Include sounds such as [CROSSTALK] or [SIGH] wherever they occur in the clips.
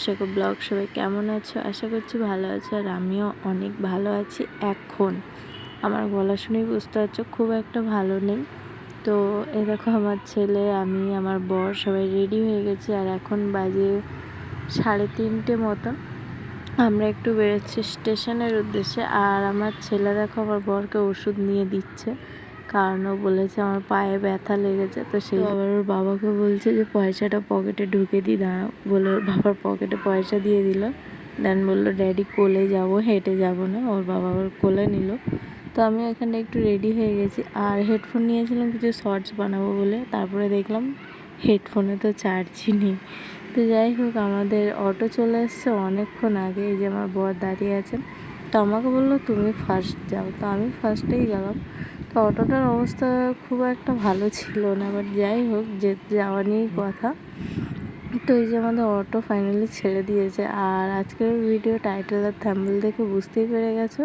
Bishakha blog, সবাই কেমন আছো? আশা করছি ভালো আছো আর আমিও অনেক ভালো আছি এখন। আমার গলা শুনেই বুঝতে পারছ, খুব একটা ভালো নেই। তো এ দেখো আমার ছেলে, আমি, আমার বর সবাই রেডি হয়ে গেছি আর এখন বাজে সাড়ে তিনটে মতন। আমরা একটু বেরোচ্ছি স্টেশনের উদ্দেশ্যে আর আমার ছেলে দেখো, আমার বরকে ওষুধ নিয়ে দিচ্ছে। কারণ ও বলেছে আমার পায়ে ব্যথা লেগেছে, তো সেই আবার ওর বাবাকে বলছে যে পয়সাটা পকেটে ঢুকে দিই দাঁড়াও, বলে ওর বাবার পকেটে পয়সা দিয়ে দিল। দেন বলল ড্যাডি কোলে যাব, হেঁটে যাব না। ওর বাবা ওর কোলে নিল। তো আমি এখানে একটু রেডি হয়ে গেছি। আর হেডফোন নিয়েছিলাম, কিছু শর্টস বানাবো বলে। তারপরে দেখলাম হেডফোনে তো চার্জই নেই। তো যাই হোক, আমাদের অটো চলে এসছে অনেকক্ষণ আগে। এই যে আমার বর দাঁড়িয়ে আছেন। তো আমাকে বলল, তুমি ফার্স্ট যাও। তো আমি ফার্স্টেই গেলাম। তো অটোটার অবস্থা খুব একটা ভালো ছিল না বাট যাই হোক, যে যাওয়া নিয়েই কথা। তো এই যে আমাদের অটো ফাইনালি ছেড়ে দিয়েছে। আর আজকের ভিডিও টাইটেল আর থ্যাম্বল দেখে বুঝতেই পেরে গেছো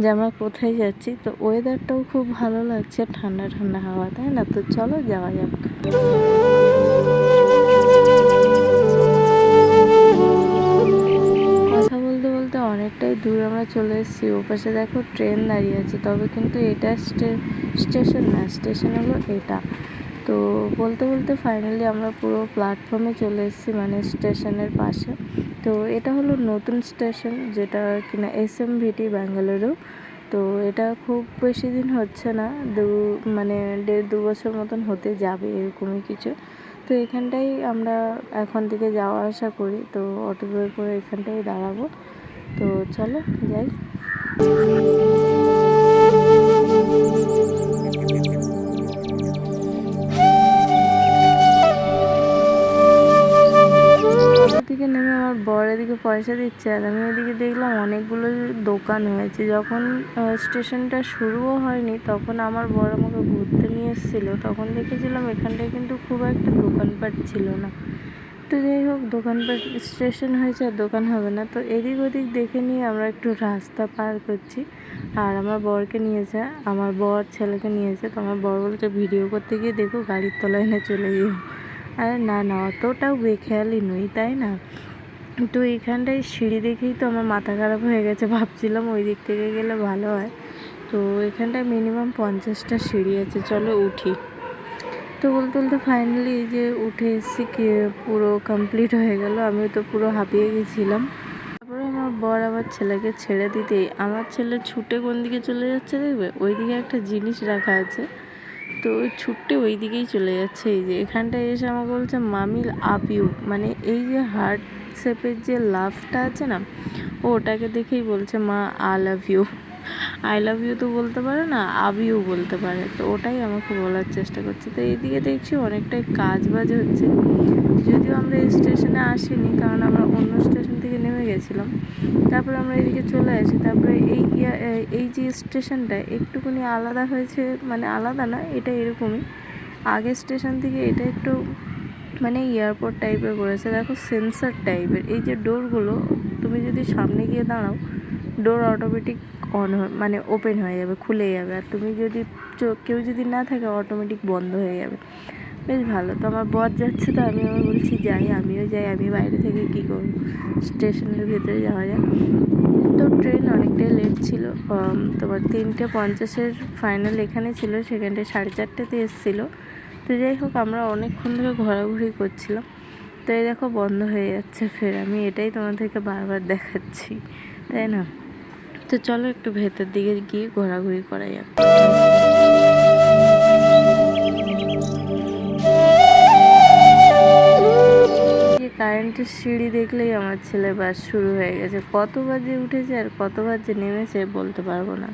যে আমরা কোথায় যাচ্ছি। তো ওয়েদারটাও খুব ভালো লাগছে, ঠান্ডা ঠান্ডা হাওয়া, তাই না? তো চলো যাওয়া যাক। অনেকটাই দূর আমরা চলে এসেছি। ওপাশে দেখো ট্রেন দাঁড়িয়ে আছে, তবে কিন্তু এটা স্টেশন না, স্টেশন হলো এটা। তো বলতে বলতে ফাইনালি আমরা পুরো প্ল্যাটফর্মে চলে এসেছি মানে স্টেশনের পাশে। তো এটা হলো নতুন স্টেশন, যেটা কিনা এস এম ভিটি ব্যাঙ্গালুরু। তো এটা খুব বেশি দিন হচ্ছে না, দু মানে দেড় দু বছর মতন হতে যাবে এরকমই কিছু। তো এখানটাই আমরা এখন থেকে যাওয়া আসা করি, তো অটো করে এখানটাই দাঁড়াবো। তো চলো, যাই। থেকে নেমে আমার বর এদিকে পয়সা দিচ্ছে, আর আমি এদিকে দেখলাম অনেকগুলো দোকান হয়েছে। যখন স্টেশনটা শুরুও হয়নি, তখন আমার বর আমাকে ঘুরতে নিয়ে এসেছিল। তখন দেখেছিলাম এখানটায় কিন্তু খুব একটা দোকানপাট ছিল না। তো যাই হোক দোকানপাট স্টেশন হয়েছে আর দোকান হবে না। তো এদিক ওদিক দেখে নিয়ে আমরা একটু রাস্তা পার করছি। আর আমার বরকে নিয়েছে আমার বর ছেলেকে নিয়েছে তো আমার বর বলছে, ভিডিও করতে গিয়ে দেখো গাড়ির তলায় না চলে যেও আরে না না, অতটাও বেখেয়ালি নই, তাই না? তো এইখানটায় সিঁড়ি দেখেই তো আমার মাথা খারাপ হয়ে গেছে। ভাবছিলাম ওই দিক থেকে গেলে ভালো হয়। তো এখানটায় মিনিমাম পঞ্চাশটা সিঁড়ি আছে। চলো উঠি। তো বলতে বলতে ফাইনালি এই যে উঠে এসেছি পুরো কমপ্লিট হয়ে গেল আমি তো পুরো হাঁপিয়ে গেছিলাম। তারপরে আমার বর আবার ছেলেকে ছেড়ে দিতেই, আমার ছেলে ছুটে কোন দিকে চলে যাচ্ছে দেখবে? ওই দিকে একটা জিনিস রাখা আছে, তো ওই ছুট্টে ওই দিকেই চলে যাচ্ছে। এই যে এখানটায় এসে আমাকে বলছে মামিল আপ ইউ মানে এই যে হার্ট শেপের যে লাভটা আছে না, ও ওটাকে দেখেই বলছে, মা I love you I love you তো বলতে পারে না ইউ বলতে পারে। তো ওটাই আমাকে বলার চেষ্টা করছে। তো এইদিকে দেখছি অনেকটাই কাজ বাজ হচ্ছে। যদিও আমরা এই স্টেশনে আসিনি, কারণ আমরা অন্য স্টেশন থেকে নেমে গেছিলাম। তারপরে আমরা এদিকে চলে আসি। তারপরে এই এই যে স্টেশনটা একটুখানি আলাদা হয়েছে মানে আলাদা না, এটা এরকমই। আগের স্টেশন থেকে এটা একটু মানে এয়ারপোর্ট টাইপের করেছে। দেখো সেন্সার টাইপের। এই যে ডোরগুলো, তুমি যদি সামনে গিয়ে দাঁড়াও, ডোর অটোমেটিক অন মানে ওপেন হয়ে যাবে, খুলে যাবে। আর তুমি যদি কেউ যদি না থাকে অটোমেটিক বন্ধ হয়ে যাবে। বেশ ভালো। তো আমার বর যাচ্ছে তো, আমি আমার বলছি, যাই, আমিও যাই, আমি বাইরে থেকে কী করব? স্টেশনের ভেতরে যাওয়া যায় তো ট্রেন অনেকটাই লেট ছিল। তোমার তিনটে পঞ্চাশের ফাইনাল এখানে ছিল সেখানটায় সাড়ে চারটেতে এসেছিল। তো যাই হোক, আমরা অনেকক্ষণ ধরে ঘোরাঘুরি করছিলাম। তো এই দেখো, বন্ধ হয়ে যাচ্ছে ফের। আমি এটাই তোমাদেরকে বারবার দেখাচ্ছি। তাই না? তো চলো একটু ভেতর দিকে গিয়ে ঘোরাঘুরি করা যাক কারেন্টের সিঁড়ি দেখলেই আমার ছেলে বাস শুরু হয়ে গেছে। কত বাজে উঠেছে আর কত বাজে নেমেছে বলতে পারব না।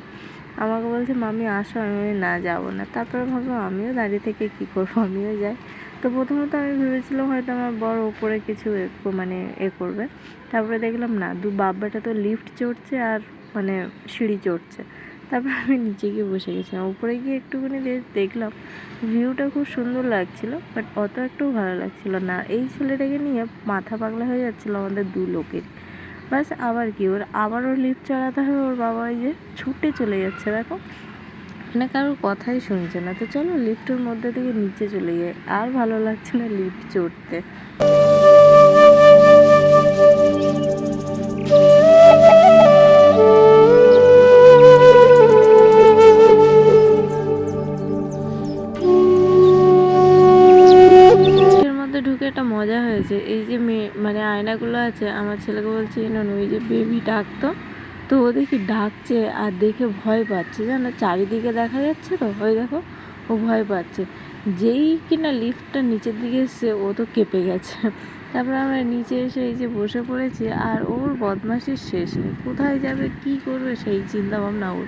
আমাকে বলছে, মামি, আসো। আমি না, যাব না। তারপরে ভাবলাম, আমিও দাঁড়িয়ে থেকে কী করব? আমিও যাই। তো প্রথমত আমি ভেবেছিলাম হয়তো আমার বড় উপরে কিছু মানে এ করবে। তারপরে দেখলাম, না, দু বাব্বাটা তো লিফট চড়ছে আর মানে সিঁড়ি চড়ছে। তারপর আমি নিচে গিয়ে বসে গেছিলাম। উপরে গিয়ে একটুখানি দেখলাম ভিউটা খুব সুন্দর লাগছিল বাট অত একটু ভালো লাগছিল না। এই ছেলেটাকে নিয়ে মাথা পাগলা হয়ে যাচ্ছিল আমাদের দু লোকের। বাস আবার কি ওর আবারও লিফট চড়াতে হবে ওর বাবা ওই যে ছুটে চলে যাচ্ছে, দেখো। মানে কারোর কথাই শুনছে না। তো চলো লিফটের মধ্যে থেকে নিচে চলে যায় আর ভালো লাগছে না লিফ্ট চড়তে। হয়েছে এই যে মেয়ে মানে আয়নাগুলো আছে, আমার ছেলেকে বলছে না ওই যে বেবি ডাকতো। তো ও দেখি ডাকছে আর দেখে ভয় পাচ্ছে, জানো? চারিদিকে দেখা যাচ্ছে তো? ওই দেখো, ও ভয় পাচ্ছে। যেই কিনা লিফটটা নিচের দিকে এসছে, ও তো কেঁপে গেছে। তারপরে আমরা নিচে এসে এই যে বসে পড়েছি, আর ওর বদমাশির শেষ নেই। কোথায় যাবে, কি করবে, সেই চিন্তা ভাবনা ওর।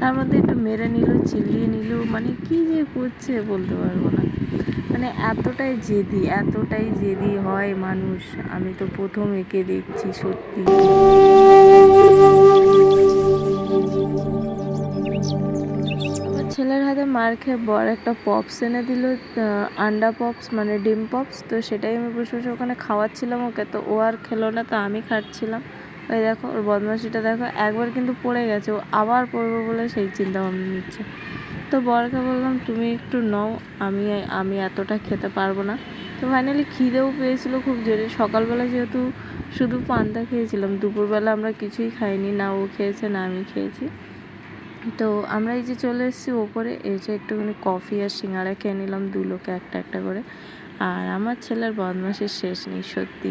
তার মধ্যে একটু মেরে নিল চিল্লিয়ে নিল মানে কি যে করছে বলতে পারব না। মানে এতটাই জেদি এতটাই জেদি হয় মানুষ। আমি তো প্রথম একে দেখছি, সত্যি। ছেলের হাতে মার খেয়ে বড় একটা পপস এনে দিল আন্ডা পপস মানে ডিম পপস। তো সেটাই আমি বসে বসে ওখানে খাওয়াচ্ছিলাম ওকে। তো ও আর খেলো না, তো আমি খাচ্ছিলাম। ওই দেখো, ওর বদমাশিটা দেখো, একবার কিন্তু পড়ে গেছে। ও আবার পড়বে বলে সেই চিন্তা ভাবনা নিচ্ছে। তো বরকে বললাম, তুমি একটু নাও, আমি আমি এতটা খেতে পারব না। তো ফাইনালি খিদেও পেয়েছিল খুব জোরে। সকালবেলা যেহেতু শুধু পান্তা খেয়েছিলাম, দুপুরবেলা আমরা কিছুই খাইনি, না ও খেয়েছে, না আমি খেয়েছি। তো আমরা এই যে চলে এসেছি ওপরে এসে একটুখানি কফি আর সিঙ্গারা খেয়ে নিলাম, দু লোকে একটা একটা করে। আর আমার ছেলের বদমাসির শেষ নেই, সত্যি।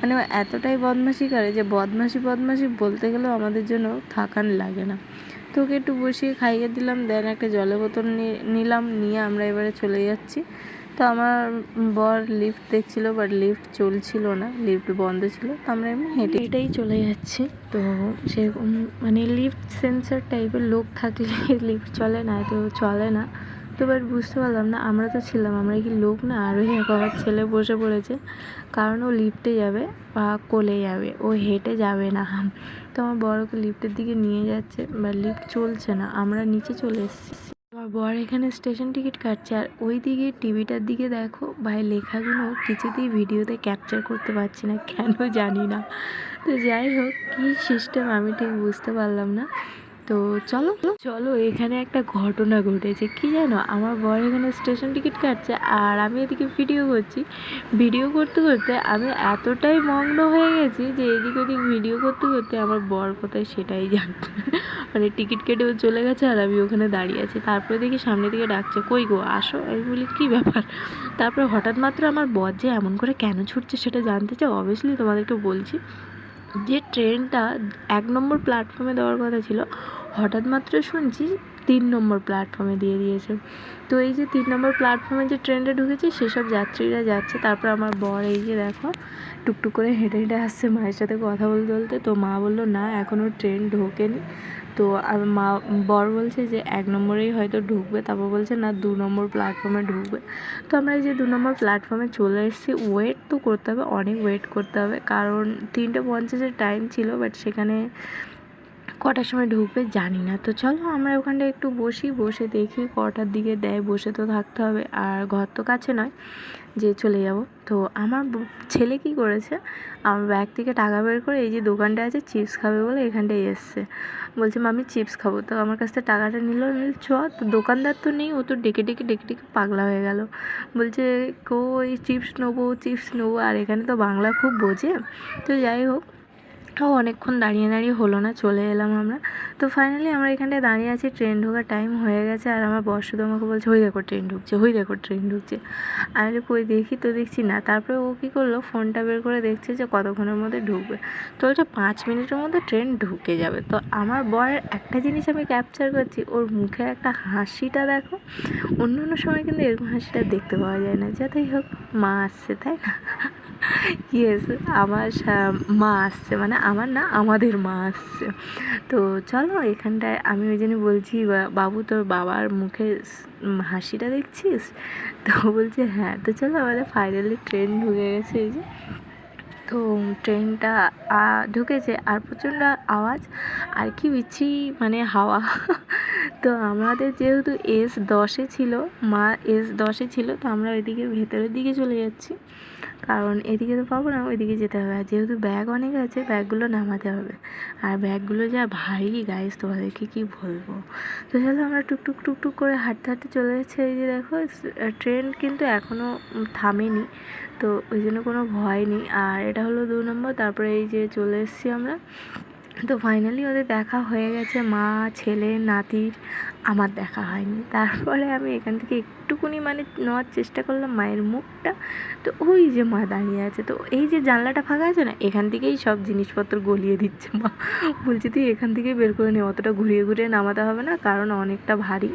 মানে এতটাই বদমাসি করে যে বদমাসি বদমাসি বলতে গেলেও আমাদের জন্য থাকান লাগে না। তো একটু বসিয়ে খাইয়ে দিলাম, দেন একটা জলের বোতল নিলাম, নিয়ে আমরা এবারে চলে যাচ্ছি। তো আমার বর লিফট দেখছিলো বাট লিফট চলছিল না লিফট বন্ধ ছিল, তো আমরা এমনি হেঁটে হেঁটেই চলে যাচ্ছি। তো সেরকম মানে লিফট সেন্সার টাইপের লোক থাকলে [LAUGHS] লিফট চলে না, তো চলে না। তো এবার বুঝতে পারলাম না, আমরা তো ছিলাম, আমরা কি লোক না? আর ওই আমার ছেলে বসে পড়েছে, কারণ ও লিফটে যাবে বা কোলে যাবে, ও হেঁটে যাবে না। তো আমার বড়কে লিফটের দিকে নিয়ে যাচ্ছে, বা লিফট চলছে না, আমরা নিচে চলে এসেছি। আমার বর এখানে স্টেশন টিকিট কাটছে, আর ওই দিকে টিভিটার দিকে দেখো, ভাই লেখাগুলো কিছুতেই ভিডিওতে ক্যাপচার করতে পারছি না, কেন জানি না। তো যাই হোক, কী সিস্টেম আমি ঠিক বুঝতে পারলাম না। তো চলো চলো, এখানে একটা ঘটনা ঘটেছে। কি জানো? আমার বর এখানে স্টেশন টিকিট কাটছে আর আমি এদিকে ভিডিও করছি। ভিডিও করতে করতে আমি এতটাই মগ্ন হয়ে গেছি যে এদিক ওদিক ভিডিও করতে করতে আমার বর কোথায় সেটাই জানতো মানে টিকিট কেটে ও চলে গেছে আর আমি ওখানে দাঁড়িয়ে আছি। তারপরে দেখি সামনে দিকে ডাকছে, কই গো, আসো? আমি বলি, কী ব্যাপার? তারপরে হঠাৎ মাত্র আমার বর যে এমন করে কেন ছুটছে সেটা জানতে চাও অবভিয়াসলি তোমাদেরকে বলছি যে ট্রেনটা এক নম্বর প্ল্যাটফর্মে দেওয়ার কথা ছিল। হঠাৎ মাত্র শুনছি তিন নম্বর প্ল্যাটফর্মে দিয়ে দিয়েছে। তো এই যে তিন নম্বর প্ল্যাটফর্মে যে ট্রেনটা ঢুকেছে, সেসব যাত্রীরা যাচ্ছে। তারপর আমার বর এই যে দেখো, টুকটুক করে হেঁটে হেঁটে আসছে মায়ের সাথে কথা বলতে বলতে। তো মা বলল, না এখনও ট্রেন ঢোকেনি। তো আর মা, বর বলছে যে, এক নম্বরেই হয়তো ঢুকবে। তারপর বলছে, না, দু নম্বর প্ল্যাটফর্মে ঢুকবে। তো আমরা এই যে দু নম্বর প্ল্যাটফর্মে চলে এসেছি। ওয়েট তো করতে হবে, অনেক ওয়েট করতে হবে। কারণ তিনটে পঞ্চাশের টাইম ছিল বাট সেখানে কটার সময় ঢুকবে জানি না। তো চলো আমরা ওখানটা একটু বসি, বসে দেখি কটার দিকে দেয়, বসে তো থাকতে হবে। আর ঘর তো কাছে নয়, যে চলে যাব। তো আমার ছেলে কি করেছে? আমার ব্যাগ থেকে টাকা বের করে এই যে দোকানটা আছে চিপস খাবে বলে এখানটায় এসছে। বলছে, মামি চিপস খাব। তো আমার কাছ থেকে টাকাটা নিল নিল চ তো দোকানদার তো নেই, ও তো ডেকে ডেকে ডেকে ডেকে পাগলা হয়ে গেল। বলছে কো কই চিপস নেব চিপস নেব। আর এখানে তো বাংলা খুব বোঝে। তো যাই হোক তাও অনেকক্ষণ দাঁড়িয়ে দাঁড়িয়ে হলো না, চলে এলাম আমরা। তো ফাইনালি আমরা এখানটায় দাঁড়িয়ে আছি ট্রেন ঢোকার টাইম হয়ে গেছে, আর আমার শুধু আমাকে বলছে হই দেখো ট্রেন ঢুকছে হই দেখো ট্রেন ঢুকছে। আমি কই দেখি তো, দেখছি না। তারপরে ও কী করল ফোনটা বের করে দেখছে যে কতক্ষণের মধ্যে ঢুকবে। তো বলছে, পাঁচ মিনিটের মধ্যে ট্রেন ঢুকে যাবে। তো আমার বরের একটা জিনিস আমি ক্যাপচার করছি, ওর মুখের একটা হাসিটা দেখো। অন্য অন্য সময় কিন্তু এরকম হাসিটা দেখতে পাওয়া যায় না। যাতেই হোক, মা আসছে, তাই না? ইয়েস আমার মা আসছে। মানে আমার না, আমাদের মা আসছে। তো চলো, এখানটায় আমি ওই জন্য বলছি বাবু তোর বাবার মুখে হাসিটা দেখছিস? তো বলছে হ্যাঁ। তো চলো, আমাদের ফাইনালি ট্রেন ঢুকে গেছে এই যে। তো ট্রেনটা ঢুকেছে। আর প্রচণ্ড আওয়াজ, আর কি বিচ্ছি মানে হাওয়া। তো আমাদের যেহেতু এস দশে ছিল, মা এস দশে ছিল, তো আমরা ওইদিকে ভেতরের দিকে চলে যাচ্ছি। কারণ এদিকে তো পাবো না, ওইদিকে যেতে হবে। আর যেহেতু ব্যাগ অনেক আছে, ব্যাগগুলো নামাতে হবে। আর ব্যাগগুলো যা ভারী গাইস তোমাদেরকে কি বলব? তো চলো আমরা টুকটুক টুকটুক করে হাঁটতে হাঁটতে চলে যাচ্ছি। এই যে দেখো ট্রেন কিন্তু এখনও থামেনি, তো ওই জন্য কোনো ভয় নেই। আর এটা হলো দু নম্বর, তারপরে এই যে চলে এসেছি আমরা। তো ফাইনালি ওদের দেখা হয়ে গেছে, মা, ছেলে নাতির আমার দেখা হয়নি। তারপরে আমি এখান থেকে একটুকুনি মানে নেওয়ার চেষ্টা করলাম মায়ের মুখটা। তো ওই যে মা দাঁড়িয়ে আছে, তো এই যে জানলাটা ফাঁকা আছে না, এখান থেকেই সব জিনিসপত্র গলিয়ে দিচ্ছে মা। বলছি, তুই এখান থেকেই বের করে নে, অতটা ঘুরিয়ে ঘুরিয়ে নামাতে হবে না, কারণ অনেকটা ভারী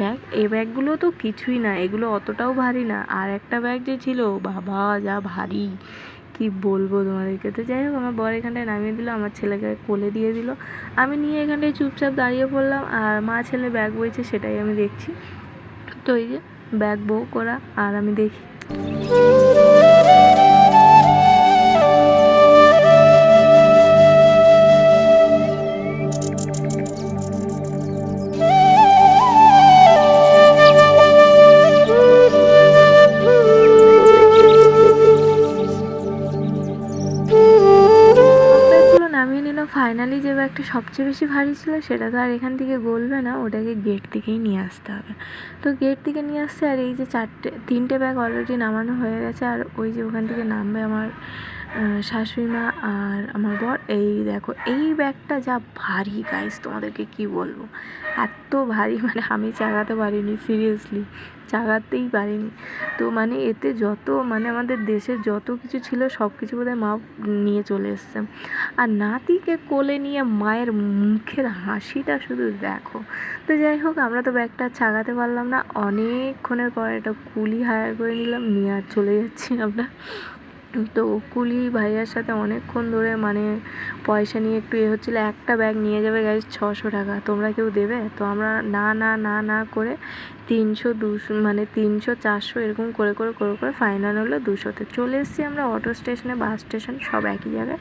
ব্যাগ। এই ব্যাগগুলো তো কিছুই না, এগুলো অতটাও ভারী না। আর একটা ব্যাগ যে ছিল, বাবা, যা ভারী। কি বলব তোমাদেরকে? তো যাই হোক, আমার বর এখানটায় নামিয়ে দিল, আমার ছেলেকে কোলে দিয়ে দিল। আমি নিয়ে এখানটায় চুপচাপ দাঁড়িয়ে পড়লাম আর মা ছেলে ব্যাগ বইছে সেটাই আমি দেখছি। তো এই যে, ব্যাগ বউ করা আর আমি দেখি। সবচেয়ে বেশি ভারী ছিল সেটা তো আর এখান থেকে গলবে না, ওটাকে গেট থেকেই নিয়ে আসতে হবে। তো গেট থেকে নিয়ে আসছে আর এই যে চারটে, তিনটে ব্যাগ অলরেডি নামানো হয়ে গেছে আর ওই যে ওখান থেকে নামবে আমার শাশুড়ি মা আর আমার বর, এই দেখো, এই ব্যাগটা যা ভারী গাইস তোমাদেরকে কি বলব? এত ভারী মানে আমি চাগাতে পারিনি সিরিয়াসলি চাগাতেই পারিনি। তো মানে এতে যত মানে আমাদের দেশের যত কিছু ছিল সব কিছু বোধহয় মা নিয়ে চলে এসছে। আর নাতিকে কোলে নিয়ে মায়ের মুখের হাসিটা শুধু দেখো। তো যাই হোক, আমরা তো ব্যাগটা ছাগাতে পারলাম না। অনেকক্ষণের পর একটা কুলি হায়ার করে নিলাম, নিয়ে আর চলে যাচ্ছি আমরা। তো কুলি ভাইয়ার সাথে অনেকক্ষণ ধরে মানে পয়সা নিয়ে একটু এ হচ্ছিল, একটা ব্যাগ নিয়ে যাবে গাইজ ছশো টাকা, তোমরা কেউ দেবে? তো আমরা না না না না করে তিনশো, দুশো মানে তিনশো, চারশো এরকম করে করে করে করে ফাইনাল হলো দুশোতে। চলে এসেছি আমরা অটো স্টেশনে বাস স্টেশন সব একই জায়গায়।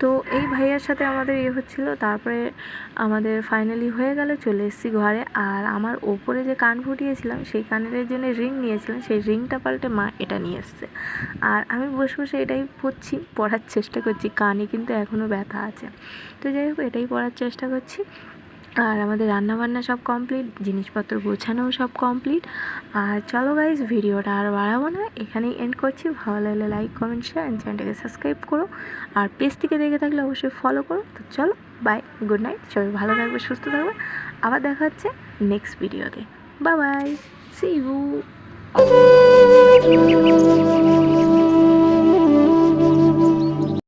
তো এই ভাইয়ার সাথে আমাদের ইয়ে হচ্ছিল, তারপরে আমাদের ফাইনালি হয়ে গেল, চলে এসেছি ঘরে। আর আমার ওপরে যে কান ফুটিয়েছিলাম, সেই কানের জন্য রিং নিয়েছিলাম, সেই রিংটা পাল্টে মা এটা নিয়ে এসছে। আর আমি বসে বসে এটাই পড়ছি, পড়ার চেষ্টা করছি, কানে কিন্তু এখনও ব্যথা আছে। তো যাই হোক, এটাই পড়ার চেষ্টা করছি। আর আমাদের রান্নাবান্না সব কমপ্লিট জিনিসপত্র গোছানোও সব কমপ্লিট আর চলো গাইজ ভিডিওটা আর বাড়াবো না। এখানেই এন্ড করছি। ভালো লাগলে লাইক কমেন্ট শেয়ার অ্যান্ড চ্যানেলটাকে সাবস্ক্রাইব করো। আর পেজ থেকে দেখে থাকলে অবশ্যই ফলো করো। তো চলো বাই গুড নাইট সবাই ভালো থাকবে, সুস্থ থাকবে। আবার দেখা হচ্ছে নেক্সট ভিডিওতে বাই বাই সি ইউ